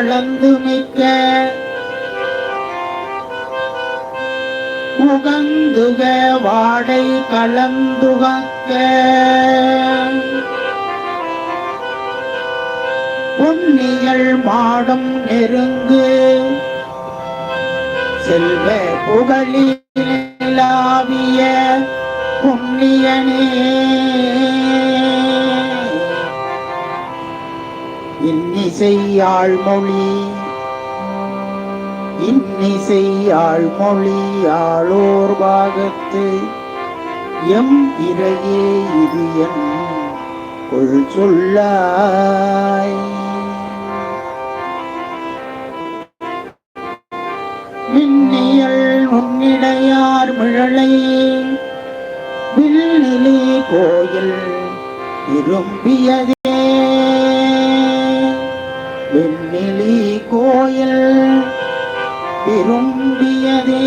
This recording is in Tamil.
அளந்து மிக்க உகந்துக வாடை கலந்துகக்க. பொன்னியல் மாடம் நெருங்கு செல்வ புகழிலாவிய புண்ணியனே. இன்னிசையாள் மொழி இன்னிசையாள் மொழி ஆளோர் பாகத்து. எம் இறையே இது என் கொள் சொல்லாய். மின்னியல் உன்னிடையார் மிழலை. வில்லிலே கோயில் விரும்பியதே வெண்வெளி கோயில் விரும்பியதே